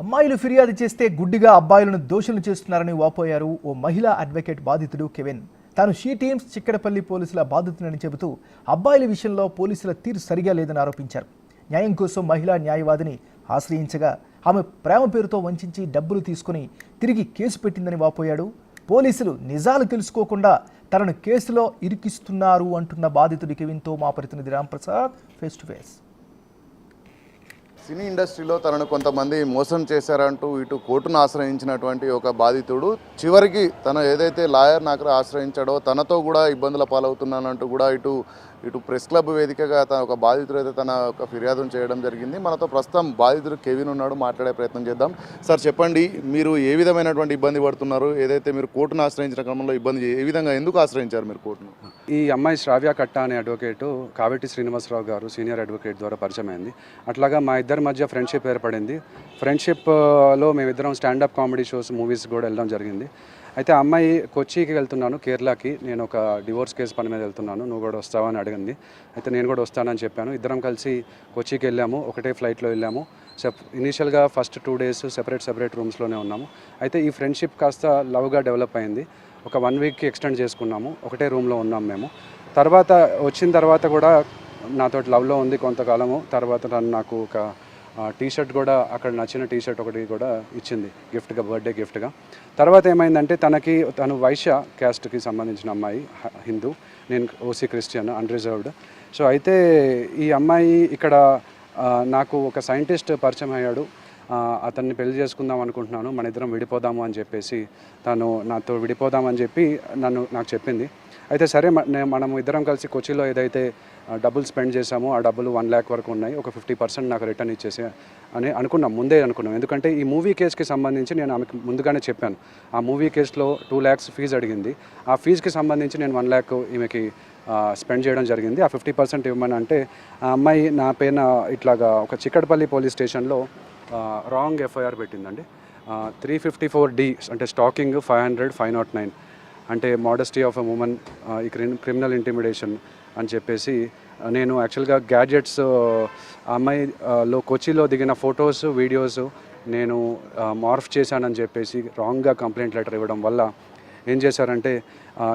అమ్మాయిలు ఫిర్యాదు చేస్తే గుడ్డిగా అబ్బాయిలను దోషులు చేస్తున్నారని వాపోయారు ఓ మహిళా అడ్వకేట్ బాధితుడు కెవిన్. తాను షీ టీమ్స్ చిక్కడపల్లి పోలీసుల బాధితుడని చెబుతూ అబ్బాయిల విషయంలో పోలీసుల తీరు సరిగా లేదని ఆరోపించారు. న్యాయం కోసం మహిళా న్యాయవాదిని ఆశ్రయించగా ఆమె ప్రేమ పేరుతో వంచి డబ్బులు తీసుకుని తిరిగి కేసు పెట్టిందని వాపోయాడు. పోలీసులు నిజాలు తెలుసుకోకుండా తనను కేసులో ఇరికిస్తున్నారు అంటున్న బాధితుడి కెవిన్తో మా ప్రతినిధి Ramprasad face to face cine ఇండస్ట్రీలో తనను కొంతమంది మోసం చేశారంటూ ఇటు కోర్టును ఆశ్రయించినటువంటి ఒక బాధితుడు చివరికి తను ఏదైతే లాయర్ నాకు ఆశ్రయించాడో తనతో కూడా ఇబ్బందుల పాలవుతున్నానంటూ కూడా ఇటు ఇటు ప్రెస్ క్లబ్ వేదికగా తన ఒక బాధితుడు అయితే తన ఒక ఫిర్యాదును చేయడం జరిగింది. మనతో ప్రస్తుతం బాధితుడు కెవిన్ ఉన్నాడు మాట్లాడే ప్రయత్నం చేద్దాం. సార్ చెప్పండి మీరు ఏ విధమైనటువంటి ఇబ్బంది పడుతున్నారు? ఏదైతే మీరు కోర్టును ఆశ్రయించిన క్రమంలో ఇబ్బంది ఏ విధంగా ఎందుకు ఆశ్రయించారు మీరు కోర్టును? ఈ అమ్మాయి శ్రావ్య కట్ట అనే అడ్వకేటు కావేటి శ్రీనివాసరావు గారు సీనియర్ అడ్వకేట్ ద్వారా పరిచయమైంది. అట్లాగా మా ఇద్దరు మధ్య ఫ్రెండ్షిప్ ఏర్పడింది. ఫ్రెండ్షిప్లో మేమిద్దరం స్టాండప్ కామెడీ షోస్ మూవీస్ కూడా వెళ్ళడం జరిగింది. అయితే అమ్మాయి కొచ్చికి వెళ్తున్నాను కేరళకి. నేను ఒక డివోర్స్ కేసు పని మీద వెళ్తున్నాను. నువ్వు కూడా వస్తావా అని అడిగింది. అయితే నేను కూడా వస్తానని చెప్పాను. ఇద్దరం కలిసి కొచ్చికి వెళ్ళాము. ఒకటే ఫ్లైట్లో వెళ్ళాము. సెప్ ఇనీషియల్గా first two days separate separate రూమ్స్లోనే ఉన్నాము. అయితే ఈ ఫ్రెండ్షిప్ కాస్త లవ్గా డెవలప్ అయింది. ఒక వన్ వీక్కి ఎక్స్టెండ్ చేసుకున్నాము. ఒకటే రూమ్లో ఉన్నాం మేము. తర్వాత వచ్చిన తర్వాత కూడా నాతో లవ్లో ఉంది కొంతకాలము. తర్వాత నన్ను నాకు ఒక టీ షర్ట్ కూడా అక్కడ నచ్చిన టీ షర్ట్ ఒకటి కూడా ఇచ్చింది గిఫ్ట్గా బర్త్డే గిఫ్ట్గా. తర్వాత ఏమైందంటే తనకి తను వైశ్య క్యాస్ట్కి సంబంధించిన అమ్మాయి హ- హిందూ నేను ఓసీ క్రిస్టియన్ అన్రిజర్వ్డ్ సో అయితే ఈ అమ్మాయి ఇక్కడ నాకు ఒక సైంటిస్ట్ పరిచయం అయ్యాడు. అతన్ని పెళ్ళి చేసుకుందాం అనుకుంటున్నాను మన ఇద్దరం విడిపోదాము అని చెప్పేసి తను నాతో విడిపోదామని చెప్పి నన్ను నాకు చెప్పింది. అయితే సరే మనం ఇద్దరం కలిసి కొచ్చిలో ఏదైతే డబ్బులు స్పెండ్ చేశామో ఆ డబ్బులు వన్ ల్యాక్ వరకు ఉన్నాయి. ఒక ఫిఫ్టీ పర్సెంట్ నాకు రిటర్న్ ఇచ్చేసి అని అనుకున్నాం ముందే అనుకున్నాం. ఎందుకంటే ఈ మూవీ కేసుకి సంబంధించి నేను ఆమెకు ముందుగానే చెప్పాను. ఆ మూవీ కేసులో టూ ల్యాక్స్ ఫీజు అడిగింది. ఆ ఫీజుకి సంబంధించి నేను వన్ ల్యాక్ ఈమెకి స్పెండ్ చేయడం జరిగింది. ఆ ఫిఫ్టీ పర్సెంట్ ఇవ్వమని అంటే ఆ అమ్మాయి నా పేన ఇట్లాగా ఒక చిక్కడపల్లి పోలీస్ స్టేషన్లో రాంగ్ ఎఫ్ఐఆర్ పెట్టిందండి. త్రీ ఫిఫ్టీ ఫోర్ డి అంటే stalking five hundred five nought nine. అంటే మోడస్టీ ఆఫ్ ఎ ఉమెన్ ఈ క్రిమినల్ ఇంటిమిడేషన్ అని చెప్పేసి నేను యాక్చువల్గా గ్యాడ్జెట్స్ అమ్మాయిలో కొచ్చిలో దిగిన ఫొటోస్ వీడియోస్ నేను మార్ఫ్ చేశానని చెప్పేసి రాంగ్గా కంప్లైంట్ లెటర్ ఇవ్వడం వల్ల ఏం చేశారంటే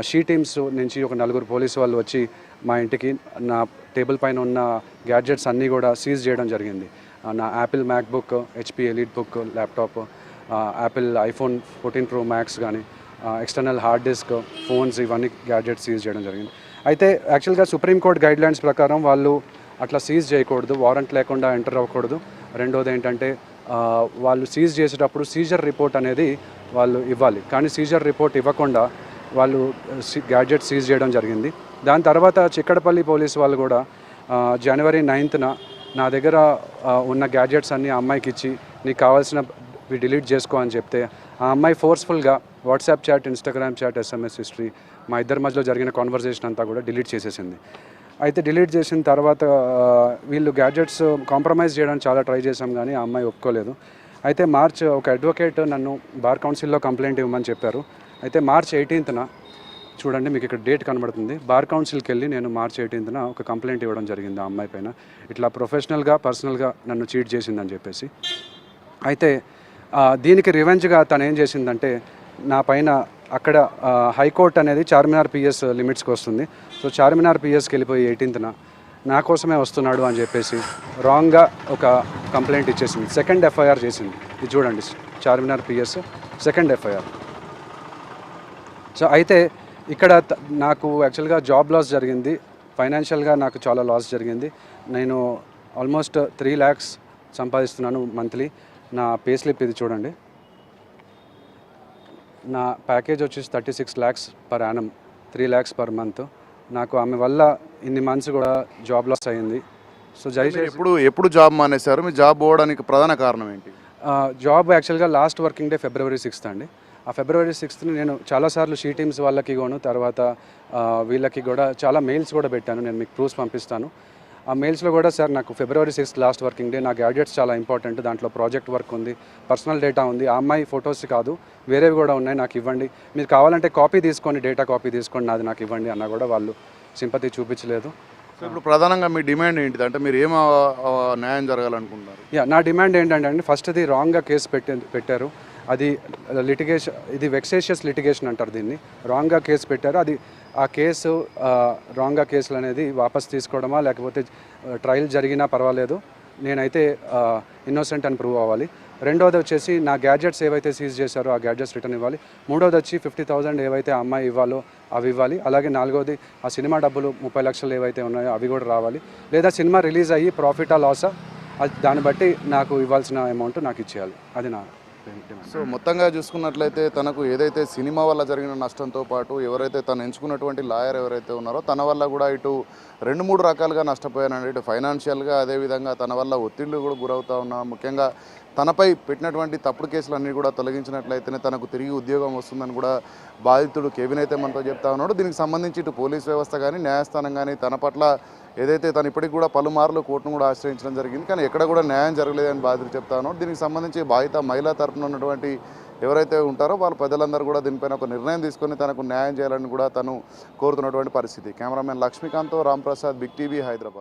షీ టీమ్స్ నుంచి ఒక నలుగురు పోలీసు వాళ్ళు వచ్చి మా ఇంటికి నా టేబుల్ పైన ఉన్న గ్యాడ్జెట్స్ అన్నీ కూడా సీజ్ చేయడం జరిగింది. నా Apple MacBook HP Elite Book laptop Apple iPhone fourteen pro max కానీ ఎక్స్టర్నల్ హార్డ్ డిస్క్ ఫోన్స్ ఇవన్నీ గ్యాడ్జెట్స్ సీజ్ చేయడం జరిగింది. అయితే యాక్చువల్గా సుప్రీంకోర్టు గైడ్ లైన్స్ ప్రకారం వాళ్ళు అట్లా సీజ్ చేయకూడదు వారెంట్ లేకుండా ఎంటర్ అవ్వకూడదు. రెండోది ఏంటంటే వాళ్ళు సీజ్ చేసేటప్పుడు సీజర్ రిపోర్ట్ అనేది వాళ్ళు ఇవ్వాలి. కానీ సీజర్ రిపోర్ట్ ఇవ్వకుండా వాళ్ళు గ్యాడ్జెట్ సీజ్ చేయడం జరిగింది. దాని తర్వాత చిక్కడపల్లి పోలీస్ వాళ్ళు కూడా జనవరి నైన్త్న నా దగ్గర ఉన్న గ్యాడ్జెట్స్ అన్ని అమ్మాయికి ఇచ్చి నీకు కావాల్సిన డిలీట్ చేసుకో అని చెప్తే ఆ అమ్మాయి ఫోర్స్ఫుల్గా WhatsApp chat Instagram chat SMS history మా ఇద్దరి మధ్యలో జరిగిన కాన్వర్జేషన్ అంతా కూడా డిలీట్ చేసేసింది. అయితే డిలీట్ చేసిన తర్వాత వీళ్ళు గ్యాడ్జెట్స్ కాంప్రమైజ్ చేయడానికి చాలా ట్రై చేశాం కానీ ఆ అమ్మాయి ఒప్పుకోలేదు. అయితే మార్చ్ ఒక అడ్వకేట్ నన్ను బార్ కౌన్సిల్లో కంప్లైంట్ ఇవ్వమని చెప్పారు. అయితే మార్చ్ ఎయిటీన్త్న చూడండి మీకు ఇక్కడ డేట్ కనబడుతుంది. బార్ కౌన్సిల్కి వెళ్ళి నేను మార్చ్ ఎయిటీన్త్న ఒక కంప్లైంట్ ఇవ్వడం జరిగింది ఆ అమ్మాయి పైన. ఇట్లా ప్రొఫెషనల్గా పర్సనల్గా నన్ను చీట్ చేసిందని చెప్పేసి. అయితే దీనికి రివెంజ్గా తను ఏం చేసిందంటే నా పైన అక్కడ హైకోర్టు అనేది చార్మినార్ పిఎస్ లిమిట్స్కి వస్తుంది. సో చార్మినార్ పిఎస్కి వెళ్ళిపోయి ఎయిటీన్త్న నా కోసమే వస్తున్నాడు అని చెప్పేసి రాంగ్గా ఒక కంప్లైంట్ ఇచ్చేసింది. సెకండ్ ఎఫ్ఐఆర్ చేసింది. ఇది చూడండి Charminar PS second FIR so అయితే ఇక్కడ నాకు యాక్చువల్గా జాబ్ లాస్ జరిగింది. ఫైనాన్షియల్గా నాకు చాలా లాస్ జరిగింది. నేను ఆల్మోస్ట్ త్రీ ల్యాక్స్ సంపాదిస్తున్నాను మంత్లీ నా పే స్లిప్ ఇది చూడండి. నా ప్యాకేజ్ వచ్చేసి thirty six lakhs per annum three lakhs per month నాకు ఆమె వల్ల ఇన్ని మంత్స్ కూడా జాబ్ లాస్ అయింది సో దయచేసి ఎప్పుడు ఎప్పుడు జాబ్ మానేశారు? మీ జాబ్ పోవడానికి ప్రధాన కారణం ఏంటి? జాబ్ యాక్చువల్గా last working day February sixth అండి. ఆ ఫిబ్రవరి సిక్స్త్ని నేను చాలాసార్లు షీ టీమ్స్ వాళ్ళకి కూడా తర్వాత వీళ్ళకి కూడా చాలా మెయిల్స్ కూడా పెట్టాను. నేను మీకు ప్రూఫ్స్ పంపిస్తాను. ఆ మెయిల్స్లో కూడా సార్ నాకు February sixth last working day నా గ్యాడ్జెట్స్ చాలా ఇంపార్టెంట్ దాంట్లో ప్రాజెక్ట్ వర్క్ ఉంది. పర్సనల్ డేటా ఉంది. ఆ అమ్మాయి ఫొటోస్ కాదు. వేరేవి కూడా ఉన్నాయి. నాకు ఇవ్వండి. మీరు కావాలంటే కాపీ తీసుకోండి. డేటా కాపీ తీసుకోండి. నాది నాకు ఇవ్వండి అన్నా కూడా వాళ్ళు సింపతి చూపించలేదు. సో ఇప్పుడు ప్రధానంగా మీ డిమాండ్ ఏంటిది? అంటే మీరు ఏం న్యాయం జరగాలనుకుంటున్నారు? యా నా డిమాండ్ ఏంటంటే అండి ఫస్ట్ది రాంగ్గా కేసు పెట్టి పెట్టారు. అది లిటిగేషన్ ఇది వెక్సేషియస్ లిటిగేషన్ అంటారు దీన్ని. రాంగ్గా కేసు పెట్టారు. అది ఆ కేసు రాంగ్గా కేసులు అనేది వాపస్ తీసుకోవడమా లేకపోతే ట్రయల్ జరిగినా పర్వాలేదు. నేనైతే ఇన్నోసెంట్ అని ప్రూవ్ అవ్వాలి. రెండోది వచ్చేసి నా గ్యాడ్జెట్స్ ఏవైతే సీజ్ చేశారో ఆ గ్యాడ్జెట్స్ రిటర్న్ ఇవ్వాలి. మూడోది వచ్చి ఫిఫ్టీ థౌసండ్ ఏవైతే ఆ అమ్మాయి ఇవ్వాలో అవి ఇవ్వాలి. అలాగే నాలుగోది ఆ సినిమా డబ్బులు ముప్పై లక్షలు ఏవైతే ఉన్నాయో అవి కూడా రావాలి. లేదా సినిమా రిలీజ్ అయ్యి ప్రాఫిటా లాసా అది దాన్ని బట్టి నాకు ఇవ్వాల్సిన అమౌంట్ నాకు ఇచ్చేయాలి. అది నా సో మొత్తంగా చూసుకున్నట్లయితే తనకు ఏదైతే సినిమా వల్ల జరిగిన నష్టంతో పాటు ఎవరైతే తను ఎంచుకున్నటువంటి లాయర్ ఎవరైతే ఉన్నారో తన వల్ల కూడా ఇటు రెండు మూడు రకాలుగా నష్టపోయానండి. ఇటు ఫైనాన్షియల్గా అదేవిధంగా తన వల్ల ఒత్తిళ్ళు కూడా గురవుతా ఉన్నా ముఖ్యంగా తనపై పెట్టినటువంటి తప్పుడు కేసులన్నీ కూడా తొలగించినట్లయితేనే తనకు తిరిగి ఉద్యోగం వస్తుందని కూడా బాధితుడు కేవినైతే అయితే మనతో చెప్తా ఉన్నాడు. దీనికి సంబంధించి ఇటు పోలీస్ వ్యవస్థ కానీ న్యాయస్థానం కానీ తన పట్ల ఏదైతే తను ఇప్పటికి కూడా పలుమార్లు కోర్టును కూడా ఆశ్రయించడం జరిగింది కానీ ఎక్కడ కూడా న్యాయం జరగలేదని బాధ్యత చెప్తాను. దీనికి సంబంధించి బాధిత మహిళా తరపున ఉన్నటువంటి ఎవరైతే ఉంటారో వాళ్ళ ప్రజలందరూ కూడా దీనిపైన ఒక నిర్ణయం తీసుకొని తనకు న్యాయం చేయాలని కూడా తను కోరుతున్నటువంటి పరిస్థితి. Cameraman Lakshmikant Ramprasad Big TV Hyderabad.